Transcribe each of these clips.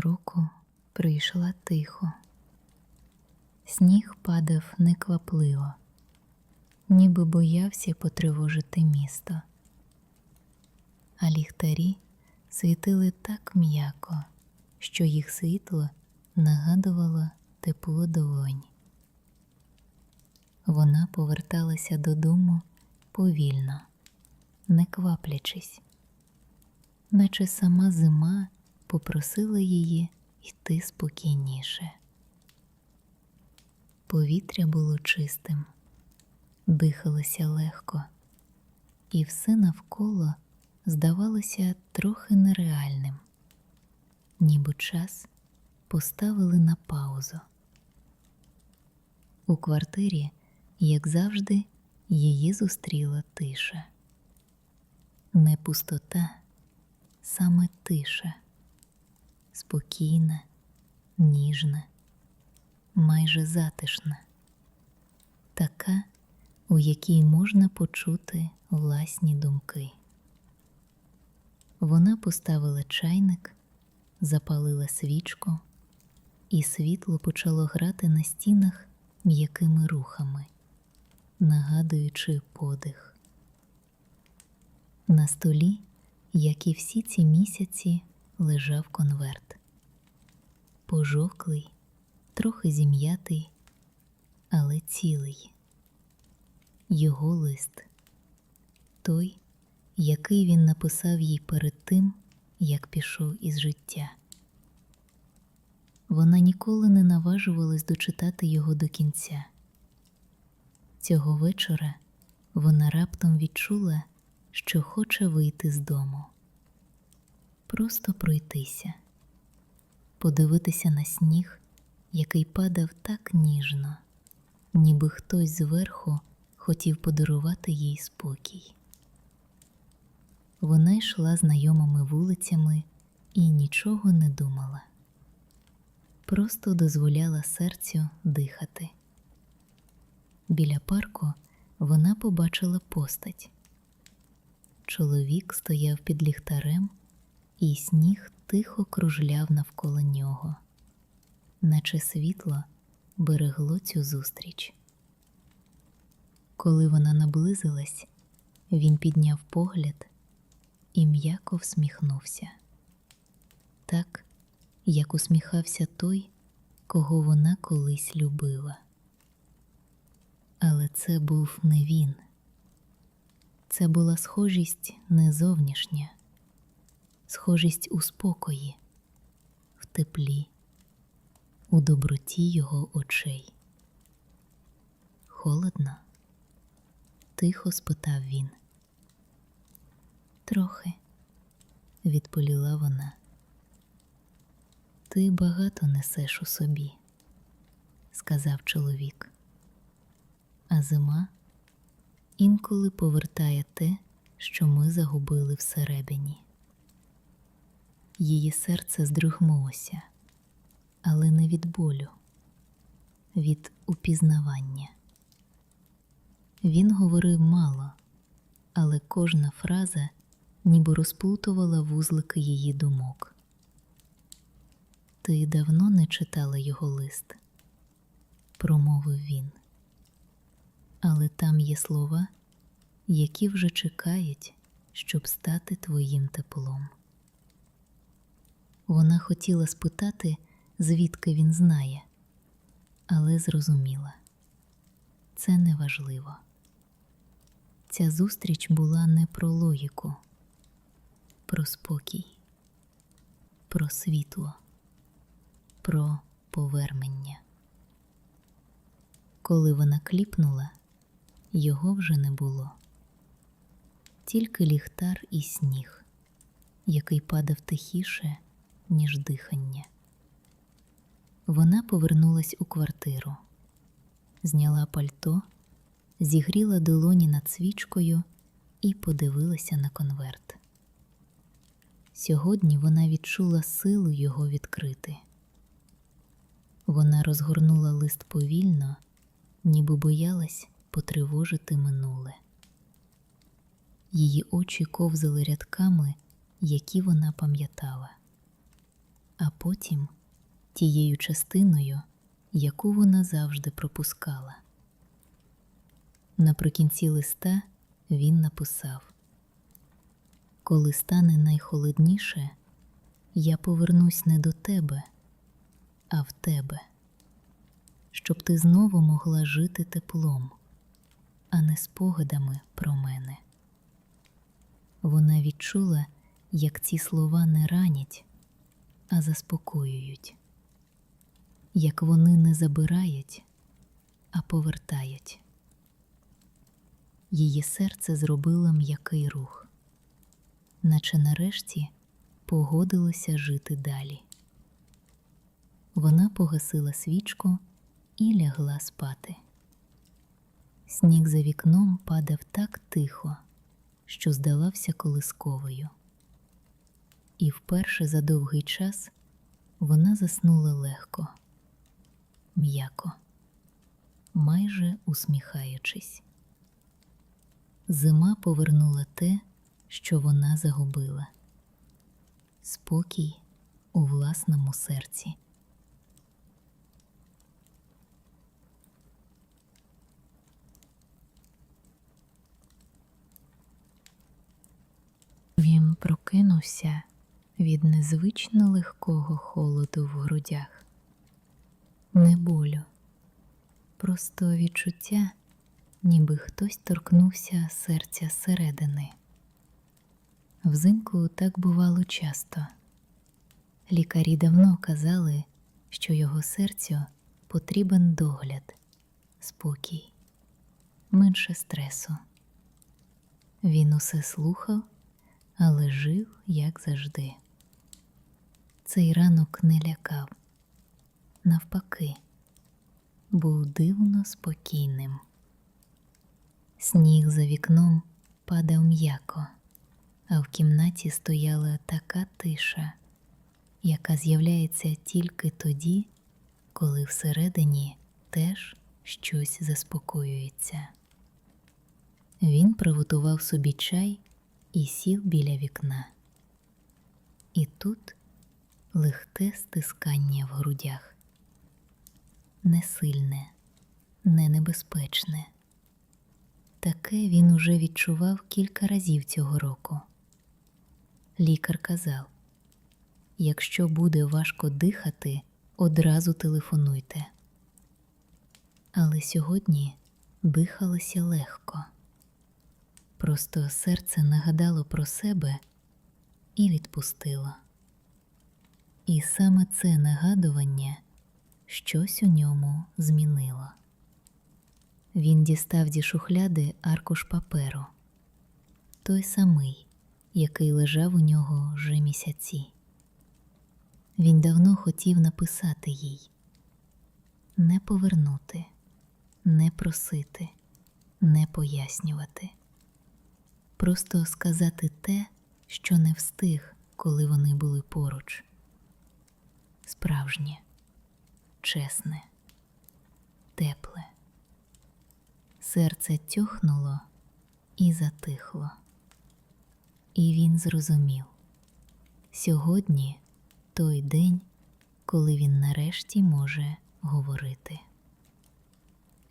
Року прийшла тихо. Сніг падав неквапливо, ніби боявся потривожити місто, а ліхтарі світили так м'яко, що їх світло нагадувало тепло долонь. Вона поверталася додому повільно, не кваплячись, наче сама зима попросила її йти спокійніше. Повітря було чистим, дихалося легко, і все навколо здавалося трохи нереальним, ніби час поставили на паузу. У квартирі, як завжди, її зустріла тиша. Не пустота, саме тиша, спокійна, ніжна, майже затишна, така, у якій можна почути власні думки. Вона поставила чайник, запалила свічку, і світло почало грати на стінах м'якими рухами, нагадуючи подих. На столі, як і всі ці місяці, лежав конверт. Пожовклий, трохи зім'ятий, але цілий. Його лист той, який він написав їй перед тим, як пішов із життя. Вона ніколи не наважувалась дочитати його до кінця. Цього вечора вона раптом відчула, що хоче вийти з дому, просто пройтися, подивитися на сніг, який падав так ніжно, ніби хтось зверху хотів подарувати їй спокій. Вона йшла знайомими вулицями і нічого не думала, просто дозволяла серцю дихати. Біля парку вона побачила постать. Чоловік стояв під ліхтарем, і сніг тихо кружляв навколо нього, наче світло берегло цю зустріч. Коли вона наблизилась, він підняв погляд і м'яко всміхнувся, так, як усміхався той, кого вона колись любила. Але це був не він. Це була схожість не зовнішня, схожість у спокої, в теплі, у доброті його очей. Холодно? тихо спитав він. Трохи, відповіла вона. Ти багато несеш у собі, сказав чоловік. А зима інколи повертає те, що ми загубили всередині. Її серце здригнулося, але не від болю, від упізнавання. Він говорив мало, але кожна фраза ніби розплутувала вузлики її думок. Ти давно не читала його лист, промовив він. Але там є слова, які вже чекають, щоб стати твоїм теплом. Вона хотіла спитати, звідки він знає, але зрозуміла це неважливо. Ця зустріч була не про логіку, про спокій, про світло, про повернення. Коли вона кліпнула, його вже не було, тільки ліхтар і сніг, який падав тихіше, ніж дихання. Вона повернулась у квартиру, зняла пальто, зігріла долоні над свічкою і подивилася на конверт. Сьогодні вона відчула силу його відкрити. Вона розгорнула лист повільно, ніби боялась потривожити минуле. Її очі ковзали рядками, які вона пам'ятала, а потім тією частиною, яку вона завжди пропускала. Наприкінці листа він написав Коли стане найхолодніше, я повернусь не до тебе, а в тебе, щоб ти знову могла жити теплом, а не спогадами про мене. Вона відчула, як ці слова не ранять, а заспокоюють, як вони не забирають, а повертають. Її серце зробило м'який рух, наче нарешті погодилося жити далі. Вона погасила свічку і лягла спати. Сніг за вікном падав так тихо, що здавався колисковою. І вперше за довгий час вона заснула легко, м'яко, майже усміхаючись. Зима повернула те, що вона загубила спокій у власному серці. Він прокинувся від незвично легкого холоду в грудях, не болю, просто відчуття, ніби хтось торкнувся серця зсередини. Взимку так бувало часто. Лікарі давно казали, що його серцю потрібен догляд, спокій, менше стресу. Він усе слухав, але жив, як завжди. Цей ранок не лякав, навпаки, був дивно спокійним. Сніг за вікном падав м'яко, а в кімнаті стояла така тиша, яка з'являється тільки тоді, коли всередині теж щось заспокоюється. Він приготував собі чай і сів біля вікна. І тут легке стискання в грудях, не сильне, не небезпечне. Таке він уже відчував кілька разів цього року. Лікар казав якщо буде важко дихати, одразу телефонуйте. Але сьогодні дихалося легко. Просто серце нагадало про себе і відпустило. І саме це нагадування щось у ньому змінило. Він дістав зі шухляди аркуш паперу, той самий, який лежав у нього вже місяці. Він давно хотів написати їй не повернути, не просити, не пояснювати, просто сказати те, що не встиг, коли вони були поруч. Справжнє, чесне, тепле. Серце тьохнуло і затихло. І він зрозумів сьогодні той день, коли він нарешті може говорити.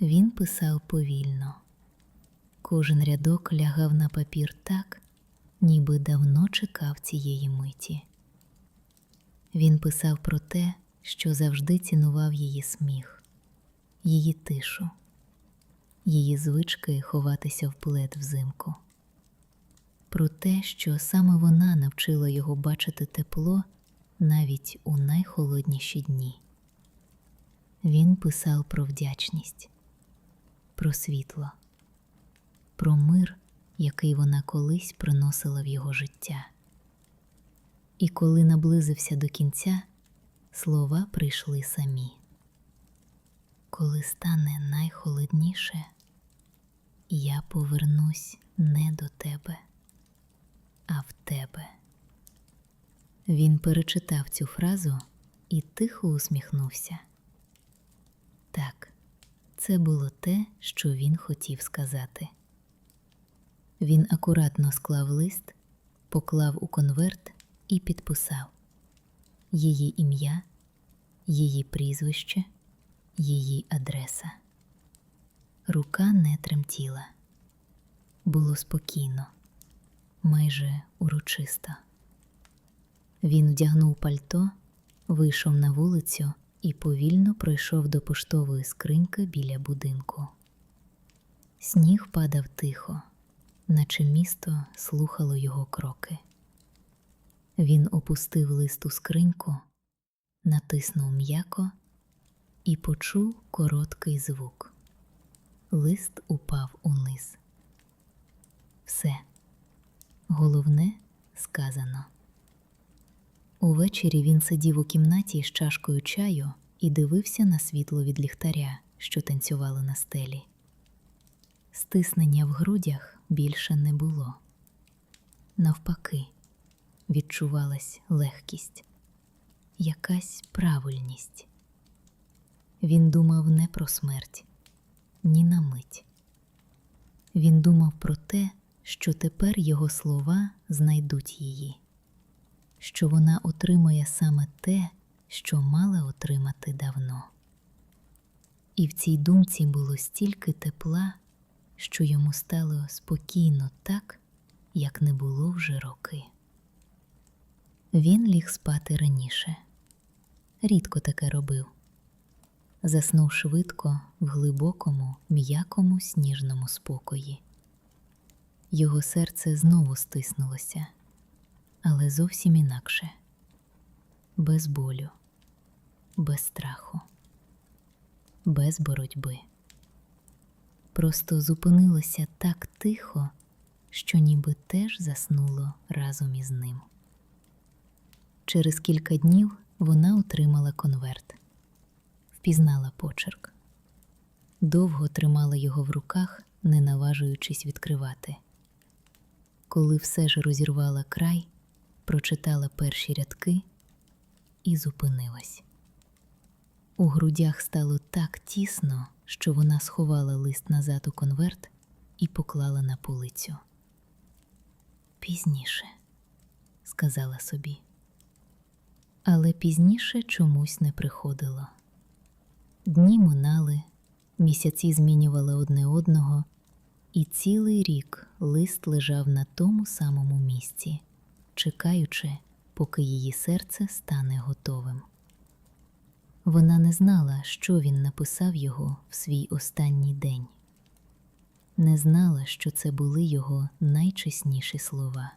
Він писав повільно, кожен рядок лягав на папір так, ніби давно чекав цієї миті. Він писав про те, що завжди цінував її сміх, її тишу, її звички ховатися в плед взимку, про те, що саме вона навчила його бачити тепло навіть у найхолодніші дні. Він писав про вдячність, про світло, про мир, який вона колись приносила в його життя. І коли наблизився до кінця, слова прийшли самі. Коли стане найхолодніше, я повернусь не до тебе, а в тебе. Він перечитав цю фразу і тихо усміхнувся. Так, це було те, що він хотів сказати. Він акуратно склав лист, поклав у конверт і підписав її ім'я, її прізвище, її адреса. Рука не тремтіла. Було спокійно, майже урочисто. Він вдягнув пальто, вийшов на вулицю і повільно пройшов до поштової скриньки біля будинку. Сніг падав тихо, наче місто слухало його кроки. Він опустив лист у скриньку, натиснув м'яко і почув короткий звук. Лист упав униз. Все. Головне сказано. Увечері він сидів у кімнаті з чашкою чаю і дивився на світло від ліхтаря, що танцювало на стелі. Стиснення в грудях більше не було. Навпаки, відчувалась легкість, якась правильність. Він думав не про смерть, ні на мить. Він думав про те, що тепер його слова знайдуть її, що вона отримає саме те, що мала отримати давно. І в цій думці було стільки тепла, що йому стало спокійно так, як не було вже роки. Він ліг спати раніше, рідко таке робив. Заснув швидко в глибокому, м'якому сніжному спокої. Його серце знову стиснулося, але зовсім інакше, без болю, без страху, без боротьби. Просто зупинилося так тихо, що ніби теж заснуло разом із ним. Через кілька днів вона отримала конверт, впізнала почерк, довго тримала його в руках, не наважуючись відкривати. Коли все ж розірвала край, прочитала перші рядки і зупинилась. У грудях стало так тісно, що вона сховала лист назад у конверт і поклала на полицю. Пізніше, сказала собі. Але пізніше чомусь не приходило. Дні минали, місяці змінювали одне одного, і цілий рік лист лежав на тому самому місці, чекаючи, поки її серце стане готовим. Вона не знала, що він написав його в свій останній день, не знала, що це були його найчесніші слова,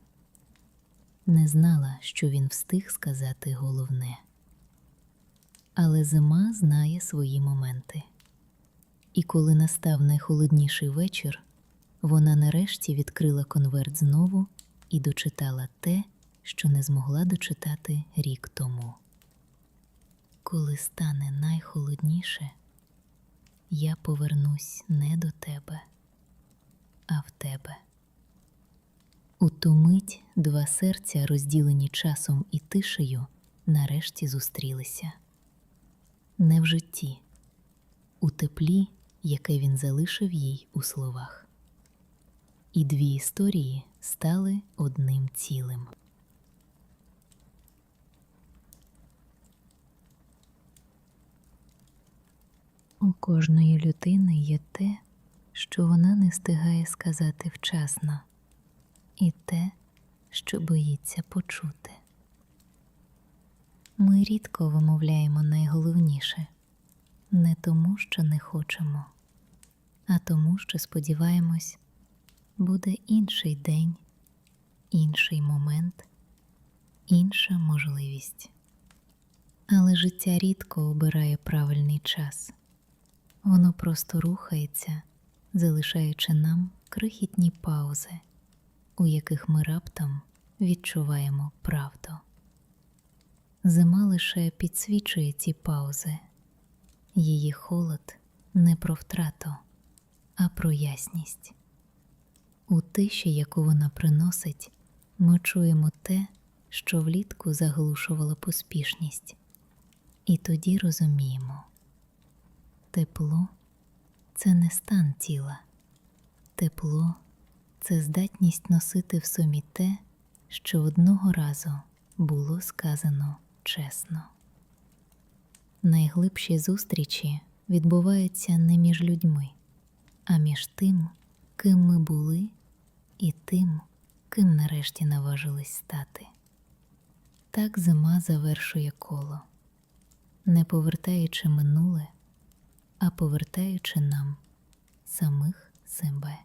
не знала, що він встиг сказати головне. Але зима знає свої моменти. І коли настав найхолодніший вечір, вона нарешті відкрила конверт знову і дочитала те, що не змогла дочитати рік тому. Коли стане найхолодніше, я повернусь не до тебе, а в тебе. У ту мить два серця, розділені часом і тишею, нарешті зустрілися. Не в житті, у теплі, яке він залишив їй у словах. І дві історії стали одним цілим. У кожної людини є те, що вона не встигає сказати вчасно, і те, що боїться почути. Ми рідко вимовляємо найголовніше не тому, що не хочемо, а тому, що сподіваємось, буде інший день, інший момент, інша можливість. Але життя рідко обирає правильний час. Воно просто рухається, залишаючи нам крихітні паузи, у яких ми раптом відчуваємо правду. Зима лише підсвічує ці паузи, її холод не про втрату, а про ясність. У тиші, яку вона приносить, ми чуємо те, що влітку заглушувало поспішність, і тоді розуміємо. Тепло це не стан тіла, тепло це здатність носити в собі те, що одного разу було сказано чесно. Найглибші зустрічі відбуваються не між людьми, а між тим, ким ми були, і тим, ким нарешті наважились стати. Так зима завершує коло, не повертаючи минуле, а повертаючи нам самих себе.